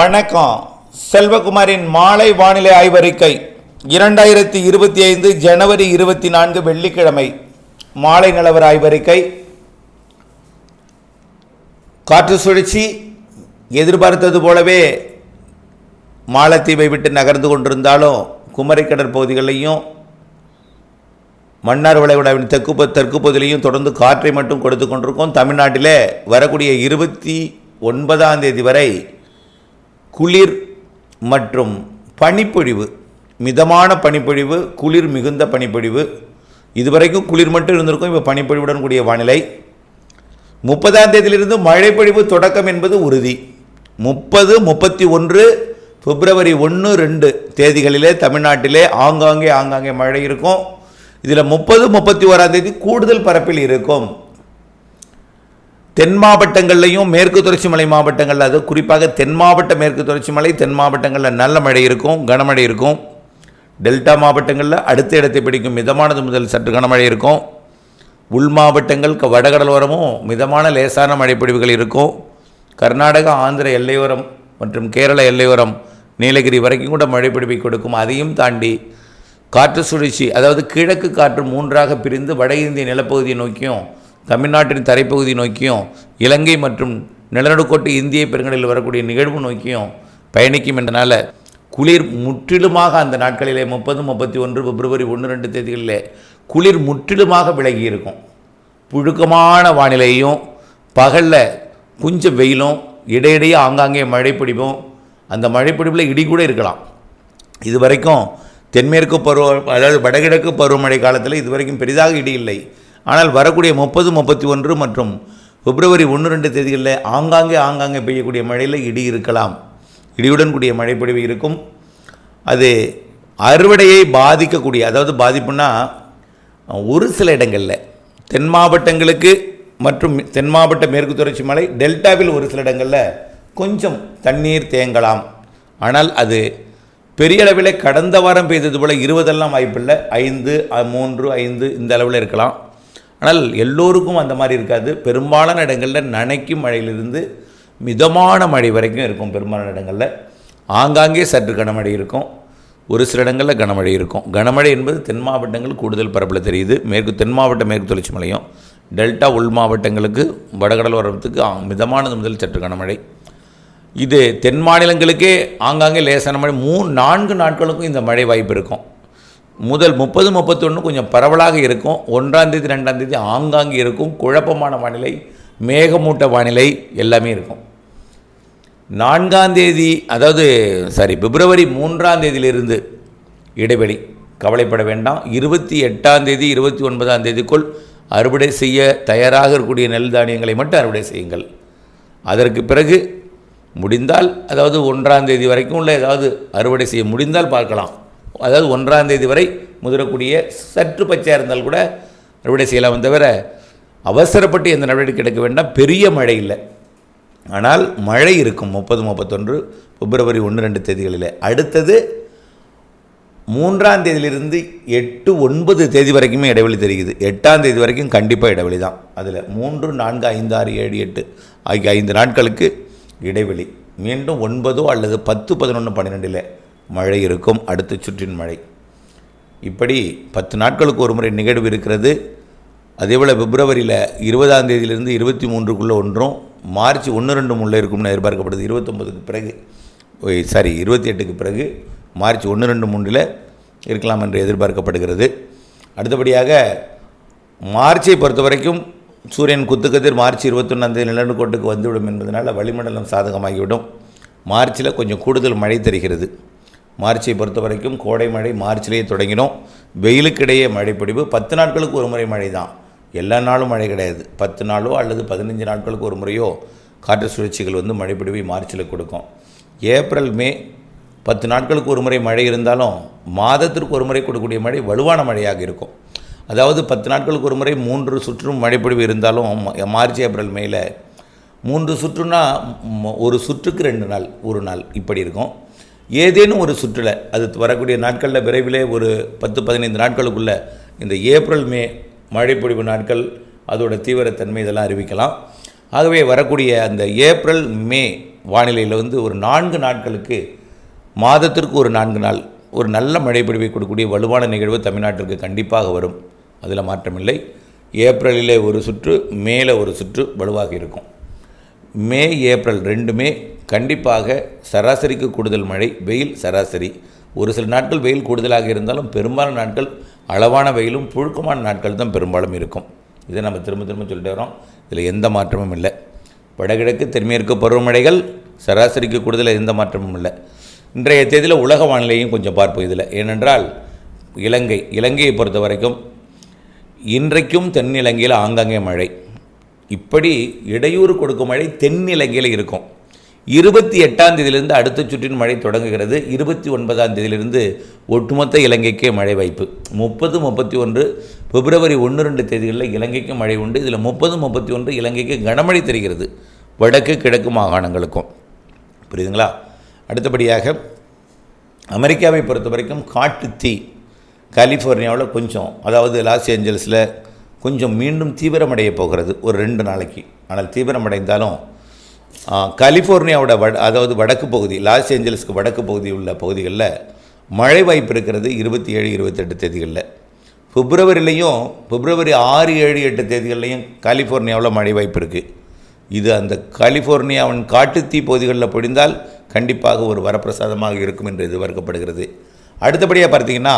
வணக்கம். செல்வகுமாரின் மாலை வானிலை ஆய்வறிக்கை. இரண்டாயிரத்தி இருபத்தி ஐந்து ஜனவரி இருபத்தி நான்கு வெள்ளிக்கிழமை. மாலை நிலவர ஆய்வறிக்கை. காற்று சுழற்சி எதிர்பார்த்தது போலவே மாலத்தீவை விட்டு நகர்ந்து கொண்டிருந்தாலும் குமரிக்கடற் பகுதிகளையும் மன்னார் வளைகுடாவின் தெற்கு தெற்கு பகுதியிலையும் தொடர்ந்து காற்றை மட்டும் கொடுத்து கொண்டிருக்கோம். தமிழ்நாட்டிலே வரக்கூடிய இருபத்தி ஒன்பதாம் தேதி வரை குளிர் மற்றும் பனிப்பொழிவு மிதமான பனிப்பொழிவு குளிர் மிகுந்த பனிப்பொழிவு. இதுவரைக்கும் குளிர் மட்டும் இருந்திருக்கும் இப்போ பனிப்பொழிவுடன் கூடிய வானிலை. முப்பதாம் தேதியிலிருந்து மழைப்பொழிவு தொடக்கம் என்பது உறுதி. முப்பது முப்பத்தி ஒன்று பிப்ரவரி ஒன்று ரெண்டு தேதிகளிலே தமிழ்நாட்டிலே ஆங்காங்கே ஆங்காங்கே மழை இருக்கும். இதில் முப்பது முப்பத்தி ஓராம் தேதி கூடுதல் பரப்பில் இருக்கும். தென் மாவட்டங்கள்லையும் மேற்கு தொடர்ச்சி மலை மாவட்டங்களில் அது குறிப்பாக தென் மாவட்ட மேற்கு தொடர்ச்சி மலை தென் மாவட்டங்களில் நல்ல மழை இருக்கும் கனமழை இருக்கும். டெல்டா மாவட்டங்களில் அடுத்த இடத்தை பிடிக்கும் மிதமானது முதல் சற்று கனமழை இருக்கும். உள் மாவட்டங்கள் வடகடலோரமும் மிதமான லேசான மழைப்பொழிவுகள் இருக்கும். கர்நாடகா ஆந்திர எல்லையோரம் மற்றும் கேரள எல்லையோரம் நீலகிரி வரைக்கும் கூட மழைப்பிடிப்பை கொடுக்கும். அதையும் தாண்டி காற்று சுழற்சி அதாவது கிழக்கு காற்று மூன்றாக பிரிந்து வட இந்திய நிலப்பகுதியை நோக்கியும் தமிழ்நாட்டின் தரைப்பகுதி நோக்கியும் இலங்கை மற்றும் நிலநடுக்கோட்டு இந்திய பெருங்கடலில் வரக்கூடிய நிகழ்வு நோக்கியும் பயணிக்கும் என்றனால குளிர் முற்றிலுமாக அந்த நாட்களிலே முப்பது முப்பத்தி ஒன்று பிப்ரவரி ஒன்று ரெண்டு தேதிகளிலே குளிர் முற்றிலுமாக விலகி இருக்கும். புழுக்கமான வானிலையும் பகலில் கொஞ்சம் வெயிலும் இடையிடையே ஆங்காங்கே மழை பிடிப்பும் அந்த மழை பிடிப்பில் இடி கூட இருக்கலாம். இது வரைக்கும் தென்மேற்கு பருவ அதாவது வடகிழக்கு பருவமழை காலத்தில் இதுவரைக்கும் பெரிதாக இடி இல்லை. ஆனால் வரக்கூடிய முப்பது முப்பத்தி ஒன்று மற்றும் பிப்ரவரி ஒன்று ரெண்டு தேதிகளில் ஆங்காங்கே ஆங்காங்கே பெய்யக்கூடிய மழையில் இடி இருக்கலாம். இடியுடன் கூடிய மழைப்பொழிவு இருக்கும். அது அறுவடையை பாதிக்கக்கூடிய அதாவது பாதிப்புனா ஒரு சில இடங்களில். தென் மாவட்டங்களுக்கு மற்றும் தென் மாவட்ட மேற்கு தொடர்ச்சி மலை டெல்டாவில் ஒரு சில இடங்களில் கொஞ்சம் தண்ணீர் தேங்கலாம். ஆனால் அது பெரிய அளவில் கடந்த வாரம் பெய்தது போல் இருபதெல்லாம் வாய்ப்பில்லை. ஐந்து மூன்று ஐந்து இந்த அளவில் இருக்கலாம். ஆனால் எல்லோருக்கும் அந்த மாதிரி இருக்காது. பெரும்பாலான இடங்களில் நனைக்கும் மழையிலிருந்து மிதமான மழை வரைக்கும் இருக்கும் பெரும்பாலான இடங்களில். ஆங்காங்கே சற்று கனமழை இருக்கும். ஒரு சில இடங்களில் கனமழை இருக்கும். கனமழை என்பது தென் மாவட்டங்கள் கூடுதல் பரப்பில் தெரியுது. மேற்கு தென் மாவட்ட மேற்கு தொடர்ச்சி மலையும் டெல்டா உள் மாவட்டங்களுக்கு வடகடலோரத்துக்கு மிதமானது முதல் சற்று கனமழை. இது தென் மாநிலங்களுக்கே ஆங்காங்கே லேசான மழை. மூணு நான்கு நாட்களுக்கும் இந்த மழை வாய்ப்பு இருக்கும். முதல் முப்பது முப்பத்தொன்று கொஞ்சம் பரவலாக இருக்கும். ஒன்றாம் தேதி ரெண்டாம் தேதி ஆங்காங்கே இருக்கும். குழப்பமான வானிலை மேகமூட்ட வானிலை எல்லாமே இருக்கும். நான்காம் தேதி அதாவது சாரி பிப்ரவரி மூன்றாம் தேதியிலிருந்து இடைவெளி. கவலைப்பட வேண்டாம். இருபத்தி எட்டாம் தேதி இருபத்தி ஒன்பதாம் தேதிக்குள் அறுவடை செய்ய தயாராக இருக்கக்கூடிய நெல் தானியங்களை மட்டும் அறுவடை செய்யுங்கள். அதற்கு பிறகு முடிந்தால் அதாவது ஒன்றாம் தேதி வரைக்கும் உள்ள ஏதாவது அறுவடை செய்ய முடிந்தால் பார்க்கலாம். அதாவது ஒன்றாம் தேதி வரை முதிரக்கூடிய சற்று பச்சையாக இருந்தால் கூட அறுவடை செய்யலாம். தவிர அவசரப்பட்டு எந்த நடவடிக்கை எடுக்க வேண்டாம். பெரிய மழை இல்லை. ஆனால் மழை இருக்கும் முப்பது முப்பத்தொன்று பிப்ரவரி ஒன்று ரெண்டு தேதிகளில். அடுத்தது மூன்றாம் தேதியிலிருந்து எட்டு ஒன்பது தேதி வரைக்குமே இடைவெளி தெரியுது. எட்டாம் தேதி வரைக்கும் கண்டிப்பாக இடைவெளி தான். அதில் மூன்று நான்கு ஐந்து ஆறு ஏழு எட்டு ஆகிய ஐந்து நாட்களுக்கு இடைவெளி. மீண்டும் ஒன்பதோ அல்லது பத்து பதினொன்று பன்னிரெண்டில் மழை இருக்கும் அடுத்த சுற்றின் மழை. இப்படி பத்து நாட்களுக்கு ஒரு முறை நிகழ்வு இருக்கிறது. அதேபோல் பிப்ரவரியில் இருபதாம் தேதியிலிருந்து இருபத்தி மூன்றுக்குள்ளே ஒன்றும் மார்ச் ஒன்று ரெண்டு முள்ளே இருக்கும்னு எதிர்பார்க்கப்படுது. இருபத்தொம்பதுக்கு பிறகு ஓய், சாரி இருபத்தி எட்டுக்கு பிறகு மார்ச் ஒன்று ரெண்டு மூன்றில் இருக்கலாம் என்று எதிர்பார்க்கப்படுகிறது. அடுத்தபடியாக மார்ச்சை பொறுத்த வரைக்கும் சூரியன் குத்துக்கதிர் மார்ச் இருபத்தொன்னாந்தேதி நிலநடுக்கோட்டுக்கு வந்துவிடும் என்பதனால் வளிமண்டலம் சாதகமாகிவிடும். மார்ச்சில் கொஞ்சம் கூடுதல் மழை தெரிகிறது. மார்ச்சை பொறுத்த வரைக்கும் கோடை மழை மார்ச்லேயே தொடங்கினோம். வெயிலுக்கிடையே மழைப்பிடிவு பத்து நாட்களுக்கு ஒரு முறை மழை தான் எல்லா நாளும் மழை கிடையாது. பத்து நாளோ அல்லது பதினஞ்சு நாட்களுக்கு ஒரு முறையோ காற்று சுழற்சிகள் வந்து மழைப்பிடிவை மார்ச்சில் கொடுக்கும். ஏப்ரல் மே பத்து நாட்களுக்கு ஒரு முறை மழை இருந்தாலும் மாதத்திற்கு ஒரு முறை கொடுக்கக்கூடிய மழை வலுவான மழையாக இருக்கும். அதாவது பத்து நாட்களுக்கு ஒரு முறை மூன்று சுற்றும் மழைப்பிடிவு இருந்தாலும் மார்ச் ஏப்ரல் மேல மூன்று சுற்றுனா ஒரு சுற்றுக்கு ரெண்டு நாள் ஒரு நாள் இப்படி இருக்கும். ஏதேனும் ஒரு சுற்றுலை அது வரக்கூடிய நாட்களில் விரைவிலே ஒரு பத்து பதினைந்து நாட்களுக்குள்ளே இந்த ஏப்ரல் மே மழைப்பொழிவு நாட்கள் அதோட தீவிரத்தன்மை இதெல்லாம் அறிவிக்கலாம். ஆகவே வரக்கூடிய அந்த ஏப்ரல் மே வானிலையில் வந்து ஒரு நான்கு நாட்களுக்கு மாதத்திற்கு ஒரு நான்கு நாள் ஒரு நல்ல மழைப்பொழிவை கொடுக்கக்கூடிய வலுவான நிகழ்வு தமிழ்நாட்டிற்கு கண்டிப்பாக வரும். அதில் மாற்றமில்லை. ஏப்ரலிலே ஒரு சுற்று மேலே ஒரு சுற்று வலுவாக இருக்கும். மே ஏப்ரல் ரெண்டுமே கண்டிப்பாக சராசரிக்கு கூடுதல் மழை வெயில் சராசரி. ஒரு சில நாட்கள் வெயில் கூடுதலாக இருந்தாலும் பெரும்பாலான நாட்கள் அளவான வெயிலும் புழுக்கமான நாட்கள் தான் பெரும்பாலும் இருக்கும். இதை நம்ம திரும்ப திரும்ப சொல்லிட்டு வரோம். இதில் எந்த மாற்றமும் இல்லை. வடகிழக்கு தென்மேற்கு பருவமழைகள் சராசரிக்கு கூடுதல் எந்த மாற்றமும் இல்லை. இன்றைய தேதியில் உலக வானிலையும் கொஞ்சம் பார்ப்போம் இதில். ஏனென்றால் இலங்கை இலங்கையை பொறுத்த வரைக்கும் இன்றைக்கும் தென்னிலங்கையில் ஆங்காங்கே மழை. இப்படி இடையூறு கொடுக்கும் மழை தென்னிலங்கையில் இருக்கும். இருபத்தி எட்டாம் தேதியிலிருந்து அடுத்த சுற்றின் மழை தொடங்குகிறது. இருபத்தி ஒன்பதாம் தேதியிலிருந்து ஒட்டுமொத்த இலங்கைக்கே மழை வாய்ப்பு. முப்பது முப்பத்தி ஒன்று பிப்ரவரி ஒன்று ரெண்டு தேதிகளில் இலங்கைக்கு மழை உண்டு. இதில் முப்பது முப்பத்தி ஒன்று இலங்கைக்கு கனமழை தெரிகிறது. வடக்கு கிழக்கு மாகாணங்களுக்கும். புரியுதுங்களா? அடுத்தபடியாக அமெரிக்காவை பொறுத்த வரைக்கும் காட்டு தீ கலிஃபோர்னியாவில் கொஞ்சம் அதாவது லாஸ் ஏஞ்சல்ஸில் கொஞ்சம் மீண்டும் தீவிரமடைய போகிறது ஒரு ரெண்டு நாளைக்கு. ஆனால் தீவிரமடைந்தாலும் கலிஃபோர்னியாவோட வட அதாவது வடக்கு பகுதி லாஸ் ஏஞ்சல்ஸ்க்கு வடக்கு பகுதி உள்ள பகுதிகளில் மழை வாய்ப்பு இருக்கிறது இருபத்தி ஏழு இருபத்தெட்டு தேதிகளில். பிப்ரவரிலையும் பிப்ரவரி ஆறு ஏழு எட்டு தேதிகள்லையும் கலிஃபோர்னியாவில் மழை வாய்ப்பு இருக்குது இது அந்த கலிஃபோர்னியாவின் காட்டுத்தீ பகுதிகளில் பொழிந்தால் கண்டிப்பாக ஒரு வரப்பிரசாதமாக இருக்கும் என்று எதிர்பார்க்கப்படுகிறது. அடுத்தபடியாக பார்த்தீங்கன்னா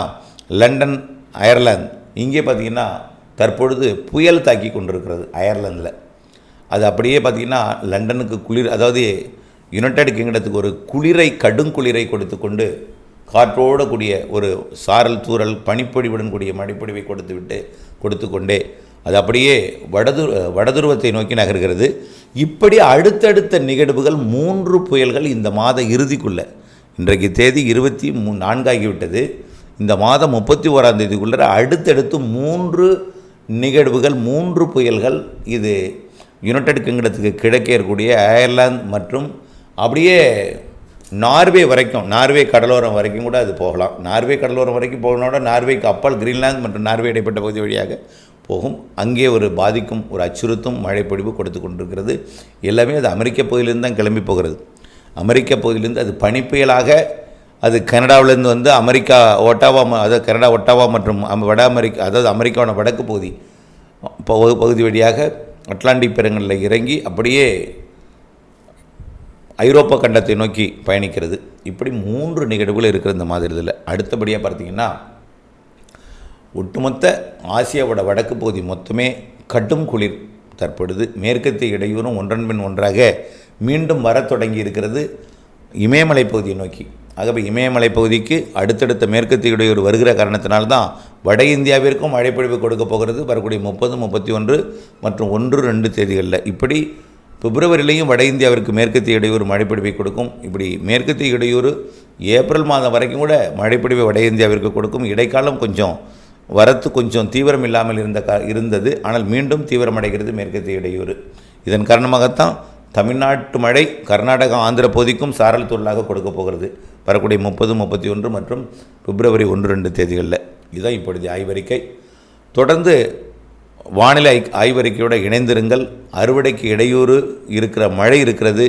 லண்டன் அயர்லாந்து இங்கே பார்த்தீங்கன்னா தற்பொழுது புயல் தாக்கி கொண்டிருக்கிறது அயர்லாந்தில். அது அப்படியே பார்த்திங்கன்னா லண்டனுக்கு குளிர் அதாவது யுனைடெட் கிங்டத்துக்கு ஒரு குளிரை கடும் குளிரை கொடுத்து கொண்டு காற்றோடு கூடிய ஒரு சாரல் தூரல் பனிப்பொழிவுடன் கூடிய மழைப்பொழிவை கொடுத்து விட்டு கொடுத்து கொண்டே அது அப்படியே வடது வடதுருவத்தை நோக்கி நகர்கிறது. இப்படி அடுத்தடுத்த நிகழ்வுகள் மூன்று புயல்கள் இந்த மாத இறுதிக்குள்ளே இன்றைக்கு தேதி இருபத்தி மூ நான்காகிவிட்டது. இந்த மாதம் முப்பத்தி ஓராம் தேதிக்குள்ள அடுத்தடுத்து மூன்று நிகழ்வுகள் மூன்று புயல்கள் இது யுனைடெட் கிங்டத்துக்கு கிழக்கே இருக்கக்கூடிய அயர்லாந்து மற்றும் அப்படியே நார்வே வரைக்கும் நார்வே கடலோரம் வரைக்கும் கூட அது போகலாம். நார்வே கடலோரம் வரைக்கும் போகணோட நார்வேக்கு அப்பால் கிரீன்லாந்து மற்றும் நார்வே இடைப்பட்ட பகுதி வழியாக போகும். அங்கே ஒரு பாதிக்கும் ஒரு அச்சுறுத்தும் மழைப்பொழிவு கொடுத்து கொண்டிருக்கிறது. எல்லாமே அது அமெரிக்க பகுதியிலிருந்து தான் கிளம்பி போகிறது. அமெரிக்க பகுதியிலிருந்து அது பனிப்புயலாக அது கனடாவிலேருந்து வந்து அமெரிக்கா ஒட்டாவா ம- அதாவது கனடா ஒட்டாவா மற்றும் வட அமெரிக்கா அதாவது அமெரிக்காவோட வடக்கு பகுதி பகு- பகுதி வழியாக அட்லாண்டிக் பெருங்கலில் இறங்கி அப்படியே ஐரோப்பா கண்டத்தை நோக்கி பயணிக்கிறது. இப்படி மூன்று நிகழ்வுகள் இருக்கிற இந்த மாதிரி இதில். அடுத்தபடியாக பார்த்தீங்கன்னா ஒட்டுமொத்த ஆசியாவோட வடக்கு பகுதி மொத்தமே கடும் குளிர் தற்பொழுது. மேற்கத்திய இடையூறும் ஒன்றன் பின் ஒன்றாக மீண்டும் வரத் தொடங்கி இருக்கிறது. இமயமலை பகுதியை நோக்கி. ஆகவே இமயமலை பகுதிக்கு அடுத்தடுத்த மேற்கத்திய இடையூறு வருகிற காரணத்தினால்தான் வட இந்தியாவிற்கும் மழைப்பொழிவு கொடுக்க போகிறது. வரக்கூடிய முப்பது முப்பத்தி ஒன்று மற்றும் ஒன்று ரெண்டு தேதிகளில். இப்படி பிப்ரவரியிலையும் வட இந்தியாவிற்கு மேற்கத்திய இடையூறு மழைப்பிடிவை கொடுக்கும். இப்படி மேற்கத்திய இடையூறு ஏப்ரல் மாதம் வரைக்கும் கூட மழைப்பிடிவை வட இந்தியாவிற்கு கொடுக்கும். இடைக்காலம் கொஞ்சம் வரத்து கொஞ்சம் தீவிரம் இல்லாமல் இருந்த கா இருந்தது. ஆனால் மீண்டும் தீவிரமடைகிறது மேற்கத்திய இடையூறு இதன் காரணமாகத்தான் தமிழ்நாட்டு மழை கர்நாடகா ஆந்திர பகுதிக்கும் சாரல் தொழிலாக கொடுக்க போகிறது. வரக்கூடிய முப்பது முப்பத்தி ஒன்று மற்றும் பிப்ரவரி ஒன்று ரெண்டு தேதிகளில். இதுதான் இப்பொழுது ஆய்வறிக்கை. தொடர்ந்து வானிலை ஆய்வறிக்கையோடு இணைந்திருங்கள். அறுவடைக்கு இடையூறு இருக்கிற மழை இருக்கிறது.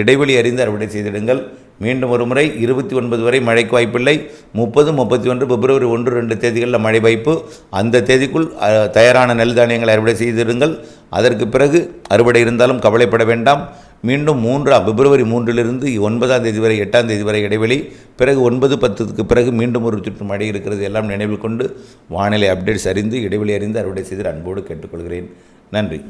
இடைவெளி அறிந்து அறுவடை செய்திடுங்கள். மீண்டும் ஒரு முறை இருபத்தி ஒன்பது வரை மழைக்கு வாய்ப்பில்லை. முப்பது முப்பத்தி ஒன்று பிப்ரவரி ஒன்று ரெண்டு தேதிகளில் மழை வாய்ப்பு. அந்த தேதிக்குள் தயாரான நெல் தானியங்களை அறுவடை செய்திடுங்கள். அதற்கு பிறகு அறுவடை இருந்தாலும் கவலைப்பட வேண்டாம். மீண்டும் மூன்றாம் பிப்ரவரி மூன்றிலிருந்து ஒன்பதாம் தேதி வரை எட்டாம் தேதி வரை இடைவெளி. பிறகு ஒன்பது பத்துக்கு பிறகு மீண்டும் ஒரு சுற்று மழை இருக்கிறது எல்லாம் நினைவில் கொண்டு வானிலை அப்டேட்ஸ் அறிந்து இடைவெளி அறிந்து அறுவடை செய்து அன்போடு கேட்டுக்கொள்கிறேன். நன்றி.